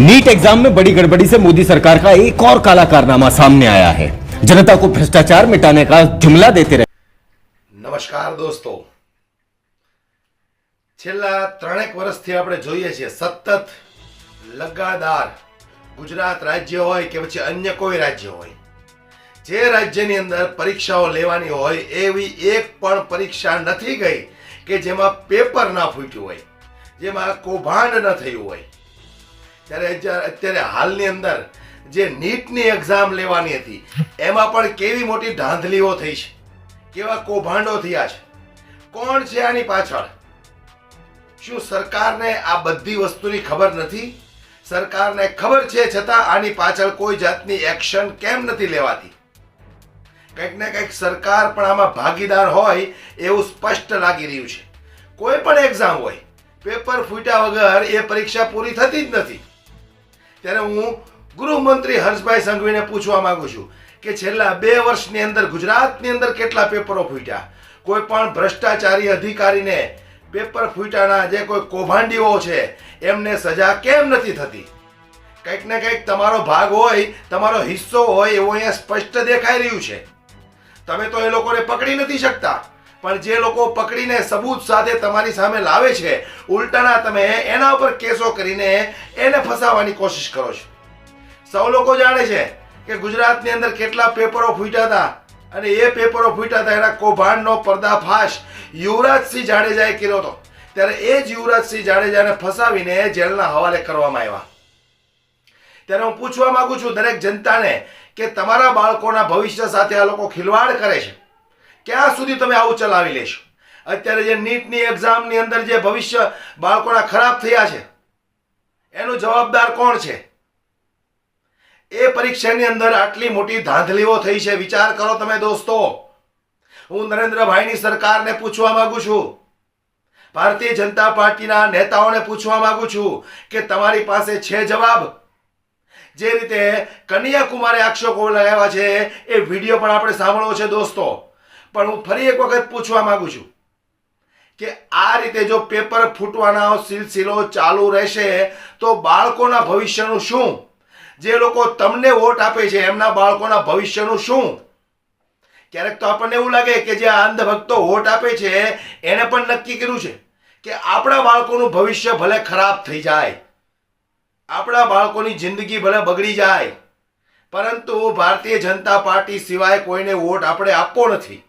NEET exam में बड़ी गड़बड़ी से मोदी सरकार का एक और काला कारनामा सामने आया है जनता को भ्रष्टाचार मिटाने का जुमला देते रहे નમસ્કાર દોસ્તો છેલ્લા ત્રણેક વર્ષથી આપણે જોઈએ છીએ સતત લગાતાર ગુજરાત રાજ્ય હોય કે પછી અન્ય કોઈ રાજ્ય હોય જે રાજ્યની અંદર પરીક્ષાઓ લેવાની હોય એવી એક પણ પરીક્ષા નથી ગઈ કે જેમાં પેપર ના ફૂટ્યું હોય જેમાં કૌભાંડ ન થયું હોય ત્યારે અત્યારે હાલની અંદર જે નીટની એક્ઝામ લેવાની હતી, એમાં પણ કેવી મોટી ધાંધલીઓ થઈ છે. કેવા કૌભાંડો થયા છે. કોણ છે આની પાછળ? શું સરકારને આ બધી વસ્તુની ખબર નથી? સરકારને ખબર છે, છતાં આની પાછળ કોઈ જાતની એક્શન કેમ નથી લેવાતી? કંઈક ને કંઈક સરકાર પણ આમાં ભાગીદાર હોય એવું સ્પષ્ટ લાગી રહ્યું છે. કોઈ પણ એક્ઝામ હોય પેપર ફૂટ્યા વગર એ પરીક્ષા પૂરી થતી જ નથી. ત્યારે હું ગૃહમંત્રી હર્ષભાઈ સંઘવીને પૂછવા માંગુ છું કે છેલ્લા બે વર્ષની અંદર ગુજરાતની અંદર કેટલા પેપરો ફૂટ્યા? કોઈ પણ ભ્રષ્ટાચારી અધિકારીને પેપર ફૂટ્યાના જે કોઈ કૌભાંડીઓ છે, એમને સજા કેમ નથી થતી? કંઈક ને કંઈક તમારો ભાગ હોય, તમારો હિસ્સો હોય, એવું અહીંયા સ્પષ્ટ દેખાઈ રહ્યું છે. તમે તો એ લોકોને પકડી નથી શકતા. પણ જે લોકો પકડીને સબૂત સાથે તમારી સામે લાવે છે, ઉલટાના તમે એના ઉપર કેસો કરીને એને ફસાવવાની કોશિશ કરો છો. સૌ લોકો જાણે છે કે ગુજરાતની અંદર કેટલા પેપરો ફૂટ્યા હતા અને એ પેપરો ફૂટ્યા હતા, એના કૌભાંડનો પર્દાફાશ યુવરાજસિંહ જાડેજાએ કર્યો હતો. ત્યારે એ જ યુવરાજસિંહ જાડેજાને ફસાવીને જેલના હવાલે કરવામાં આવ્યા. ત્યારે હું પૂછવા માંગુ છું દરેક જનતાને કે તમારા બાળકોના ભવિષ્ય સાથે આ લોકો ખિલવાડ કરે છે. ક્યાં સુધી તમે આવું ચલાવી લેશો? અત્યારે જે નીટની એક્ઝામની અંદર જે ભવિષ્ય બાળકોના ખરાબ થયા છે, એનો જવાબદાર કોણ છે? એ પરીક્ષાની અંદર આટલી મોટી ધાંધલીઓ થઈ છે. વિચાર કરો તમે દોસ્તો. હું નરેન્દ્રભાઈની સરકારને પૂછવા માંગુ છું. ભારતીય જનતા પાર્ટીના નેતાઓને પૂછવા માંગુ છું કે તમારી પાસે છે જવાબ? જે રીતે કન્યાકુમારે આક્ષેપો લગાવ્યા છે, એ વીડિયો પણ આપણે સાંભળવો છે દોસ્તો. પણ હું ફરી એક વખત પૂછવા માંગુ છું કે આ રીતે જો પેપર ફૂટવાનો સિલસિલો ચાલુ રહેશે, તો બાળકોના ભવિષ્યનું શું? જે લોકો તમને વોટ આપે છે, એમના બાળકોના ભવિષ્યનું શું? ક્યારેક તો આપણને એવું લાગે કે જે અંધભક્તો વોટ આપે છે, એને પણ નક્કી કર્યું છે કે આપણા બાળકોનું ભવિષ્ય ભલે ખરાબ થઈ જાય, આપણા બાળકોની જિંદગી ભલે બગડી જાય, પરંતુ ભારતીય જનતા પાર્ટી સિવાય કોઈને વોટ આપણે આપવો નથી.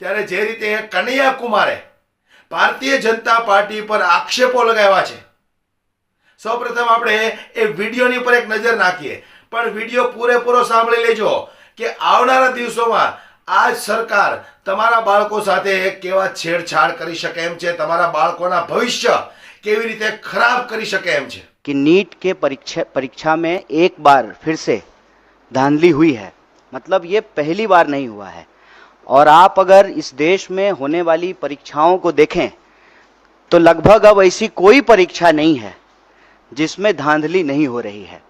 ત્યારે જે રીતે કનૈયા ભારતીય જનતા પાર્ટી પર આક્ષેપો લગાવ્યા છે સૌપ્રથમ આપણે એ વિડીયોની ઉપર એક નજર નાખીએ પણ વિડીયો પૂરેપૂરો સાંભળી લેજો કે આવનારા દિવસોમાં આ જ સરકાર તમારા બાળકો સાથે કેવા છેડછાડ કરી શકે એમ છે તમારા બાળકોના ભવિષ્ય કેવી રીતે ખરાબ કરી શકે એમ છે कि नीट के परीक्षा परीक्षा में एक बार फिर से धांधली हुई है मतलब ये पहली बार नहीं हुआ है और आप अगर इस देश में होने वाली परीक्षाओं को देखें तो लगभग अब ऐसी कोई परीक्षा नहीं है जिसमें धांधली नहीं हो रही है।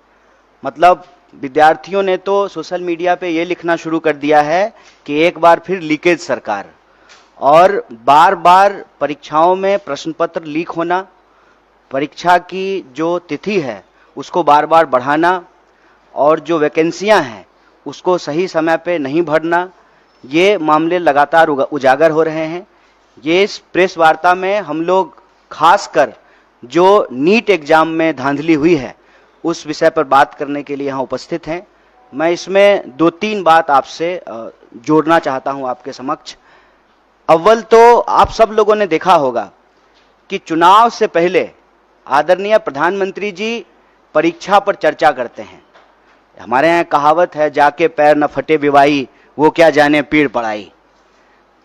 मतलब विद्यार्थियों ने तो सोशल मीडिया पे ये लिखना शुरू कर दिया है कि एक बार फिर लीकेज सरकार और बार बार परीक्षाओं में प्रश्न पत्र लीक होना, परीक्षा की जो तिथि है उसको बार बार बढ़ाना और जो वैकेंसियाँ हैं उसको सही समय पे नहीं भरना ये मामले लगातार उजागर हो रहे हैं। ये इस प्रेस वार्ता में हम लोग, खासकर जो नीट एग्ज़ाम में धांधली हुई है, उस विषय पर बात करने के लिए यहाँ उपस्थित हैं। मैं इसमें दो तीन बात आपसे जोड़ना चाहता हूँ आपके समक्ष। अव्वल तो आप सब लोगों ने देखा होगा कि चुनाव से पहले आदरणीय प्रधानमंत्री जी परीक्षा पर चर्चा करते हैं। हमारे यहाँ कहावत है, जाके पैर न फटे विवाही वो क्या जाने, पीड़ पड़ाई।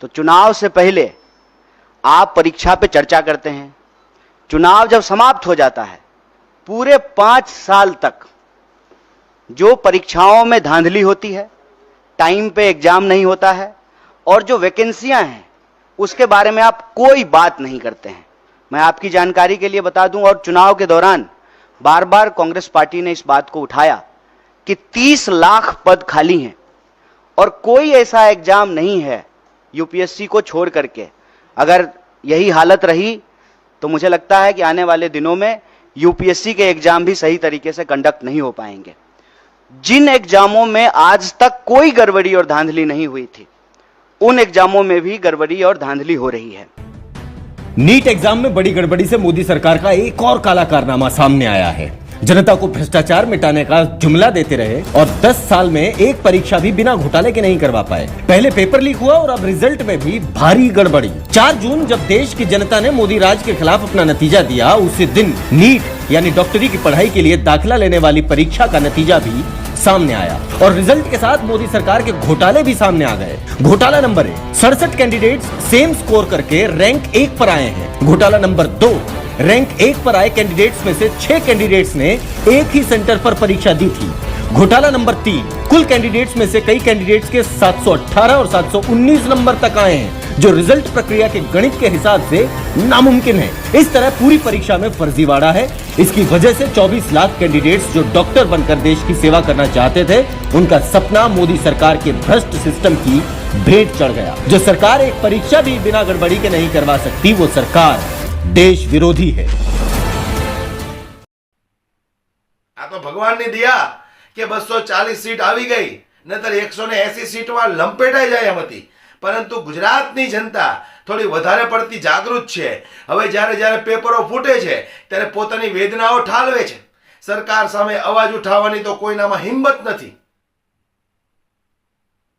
तो चुनाव से पहले आप परीक्षा पे चर्चा करते हैं। चुनाव जब समाप्त हो जाता है, पूरे पाँच साल तक जो परीक्षाओं में धांधली होती है, टाइम पे एग्ज़ाम नहीं होता है, और जो वैकेंसियाँ हैं, उसके बारे में आप कोई बात नहीं करते हैं। मैं आपकी जानकारी के लिए बता दूँ, और चुनाव के दौरान बार बार कांग्रेस पार्टी ने इस बात को उठाया कि 30 लाख पद खाली हैं। और कोई ऐसा एग्ज़ाम नहीं है यूपीएससी को छोड़ करके। अगर यही हालत रही तो मुझे लगता है कि आने वाले दिनों में यूपीएससी के एग्ज़ाम भी सही तरीके से कंडक्ट नहीं हो पाएँगे। जिन एग्जामों में आज तक कोई गड़बड़ी और धांधली नहीं हुई थी, उन एग्जामों में भी गड़बड़ी और धांधली हो रही है। नीट एग्ज़ाम में बड़ी गड़बड़ी से मोदी सरकार का एक और काला कारनामा सामने आया है। जनता को भ्रष्टाचार मिटाने का जुमला देते रहे और 10 साल में एक परीक्षा भी बिना घोटाले के नहीं करवा पाए। पहले पेपर लीक हुआ और अब रिज़ल्ट में भी भारी गड़बड़ी। 4 जून जब देश की जनता ने मोदी राज के खिलाफ अपना नतीजा दिया, उसी दिन नीट, यानी डॉक्टरी की पढ़ाई के लिए दाखिला लेने वाली परीक्षा का नतीजा भी सामने आया। और रिज़ल्ट के साथ मोदी सरकार के घोटाले भी सामने आ गए। घोटाला नंबर एक, सड़सठ कैंडिडेट सेम स्कोर करके रैंक एक पर आए हैं। घोटाला नंबर दो रैंक एक पर आए कैंडिडेट्स में से छह कैंडिडेट्स ने एक ही सेंटर पर परीक्षा दी थी। घोटाला नंबर तीन, कुल कैंडिडेट्स में से कई कैंडिडेट्स के 718 और 719 नंबर तक आए हैं, जो रिज़ल्ट प्रक्रिया के गणित के हिसाब से नामुमकिन है। इस तरह पूरी परीक्षा में फर्जीवाड़ा है। इसकी वजह से 24 लाख कैंडिडेट्स जो डॉक्टर बनकर देश की सेवा करना चाहते थे, उनका सपना मोदी सरकार के भ्रष्ट सिस्टम की भेंट चढ़ गया। जो सरकार एक परीक्षा भी बिना गड़बड़ी के नहीं करवा सकती, वो सरकार देश विरोधी है આ તો ભગવાનની દયા કે બસો ચાલીસ સીટ આવી ગઈ નતર એકસો ને એસી સીટમાં લંપેટાઈ જાય એમ હતી પરંતુ ગુજરાતની જનતા થોડી વધારે પડતી જાગૃત છે હવે જ્યારે જ્યારે પેપરો ફૂટે છે ત્યારે પોતાની વેદનાઓ ઠાલવે છે સરકાર સામે અવાજ ઉઠાવવાની તો કોઈનામાં હિંમત નથી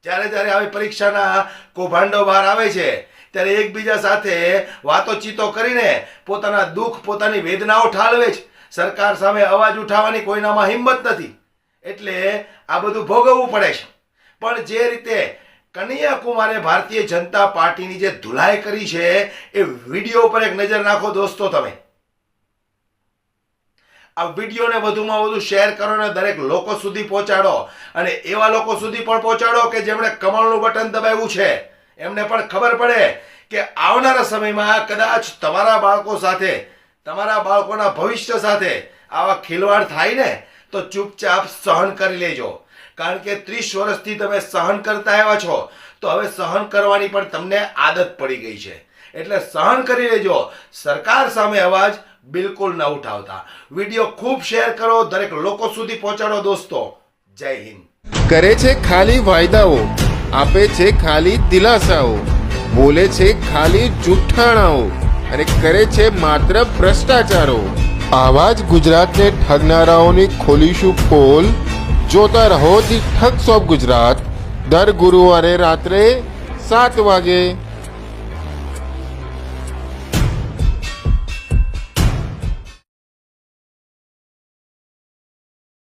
જ્યારે જ્યારે આવી પરીક્ષાના કૌભાંડો બહાર આવે છે ત્યારે એકબીજા સાથે વાતોચીતો કરીને પોતાના દુઃખ, પોતાની વેદનાઓ ઠાલવે છે. સરકાર સામે અવાજ ઉઠાવવાની કોઈનામાં હિંમત નથી. એટલે આ બધું ભોગવવું પડે છે. પણ જે રીતે કનૈયાકુમારે ભારતીય જનતા પાર્ટીની જે ધુલાઈ કરી છે, એ વીડિયો ઉપર એક નજર નાખો દોસ્તો તમે. આ વિડીયોને વધુમાં વધુ શેર કરો અને દરેક લોકો સુધી પહોંચાડો. અને એવા લોકો સુધી પણ પહોંચાડો કે જેમણે કમળનું બટન દબાવ્યું છે. એમને પણ ખબર પડે કે આવનારા સમયમાં કદાચ તમારા બાળકો સાથે, તમારા બાળકોના ભવિષ્ય સાથે આવા ખિલવાડ થાય ને, તો ચૂપચાપ સહન કરી લેજો. કારણ કે ત્રીસ વર્ષથી તમે સહન કરતા આવ્યા છો, તો હવે સહન કરવાની પણ તમને આદત પડી ગઈ છે. એટલે સહન કરી લેજો. સરકાર સામે અવાજ બિલકુલ ન ઉઠાવતા. વીડિયો ખૂબ શેર કરો, દરેક લોકો સુધી પહોંચાડો દોસ્તો. જય હિન્દ. કરે છે ખાલી વાયદાઓ. આપે છે ખાલી દિલાસાઓ, બોલે છે ખાલી જૂઠાણાઓ અને કરે છે માત્ર ભ્રષ્ટાચારો. આવા જ ગુજરાતને ઠગનારાઓની ખોલીશું પોલ જોતા રહો ધી ઠગ સોપ ગુજરાત. દર ગુરુવારે રાત્રે સાત વાગે